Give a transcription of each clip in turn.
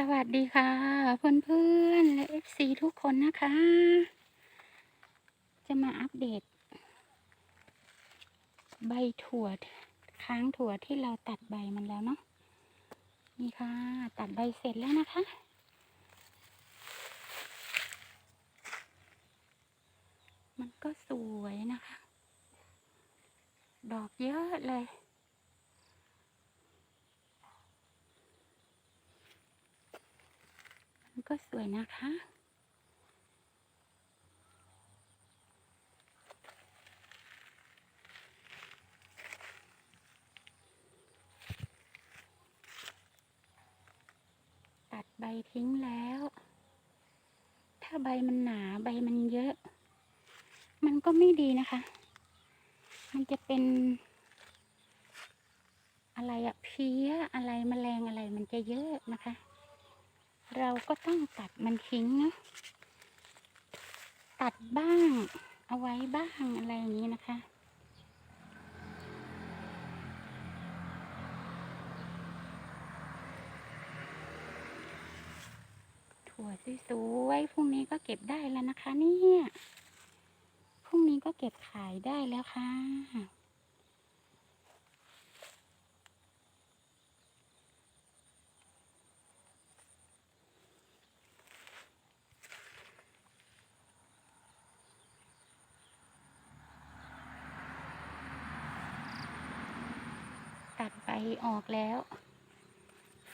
สวัสดีค่ะเพื่อนๆและ FC ทุกคนนะคะ จะมาอัปเดต ใบถั่วค้างถั่วที่เราตัดใบมันแล้วเนาะนี่ค่ะ ตัดใบเสร็จแล้วนะคะ มันก็สวยนะคะ ดอกเยอะเลย มันก็สวยนะคะ ตัดใบทิ้งแล้ว ถ้าใบมันหนาใบมันเยอะ มันก็ไม่ดีนะคะ มันจะเป็นอะไรอะเพี้ยอะไรแมลงอะไรมันจะเยอะนะคะ เราก็ต้องตัดมันทิ้งเนาะตัดบ้าง เอาไว้บ้างอะไรอย่างนี้นะคะ ถั่วสวยๆพรุ่งนี้ก็เก็บได้แล้วนะคะ เนี่ยพรุ่งนี้ก็เก็บขายได้แล้วค่ะ ดใบออกแล้ว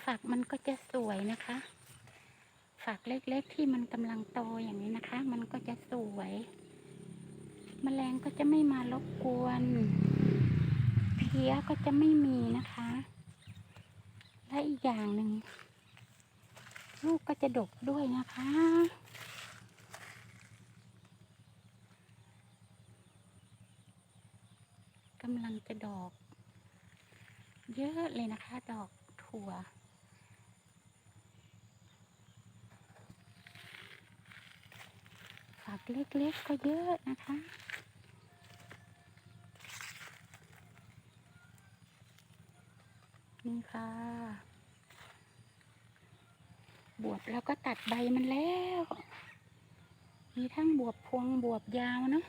ฝักมันก็จะสวยนะคะ ฝักเล็กๆที่มันกำลังโตอย่างนี้นะคะ มันก็จะสวยแมลงก็จะไม่มารบกวน เพี้ยก็จะไม่มีนะคะ และอีกอย่างหนึ่งลูกก็จะดกด้วยนะคะ กำลังจะดอก เยอะเลยนะคะ ดอกถั่ว ฝักเล็กๆก็เยอะนะคะ นี่ค่ะ บวบแล้วก็ตัดใบมันแล้ว มีทั้งบวบพวงบวบยาวเนาะ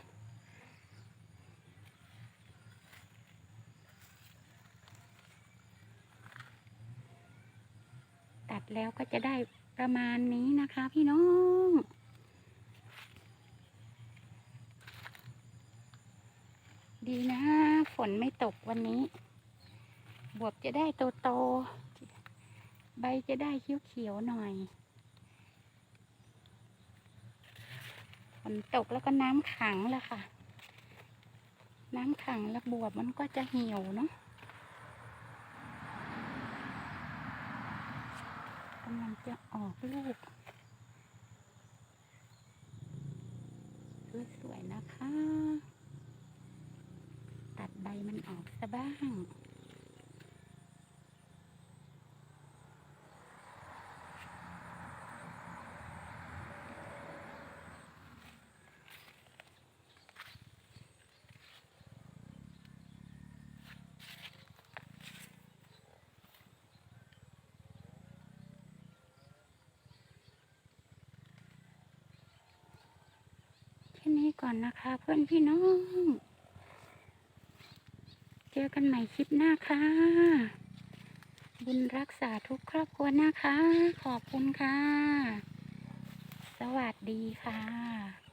แล้วก็จะได้ประมาณนี้นะคะ พี่น้อง ดีนะ ฝนไม่ตกวันนี้ บวบจะได้โตๆใบจะได้เขียวๆหน่อย ฝนตกแล้วก็น้ำขังแล้วค่ะ น้ำขังแล้วบวบมันก็จะเหี่ยวเนาะ กำลัง จะออกลูก สวยๆนะคะ ตัดใบมันออกซะบ้าง ก่อนนะคะ เพื่อนพี่น้อง เจอกันใหม่คลิปหน้าค่ะ บุญรักษาทุกครอบครัวนะคะ ขอบคุณค่ะ สวัสดีค่ะ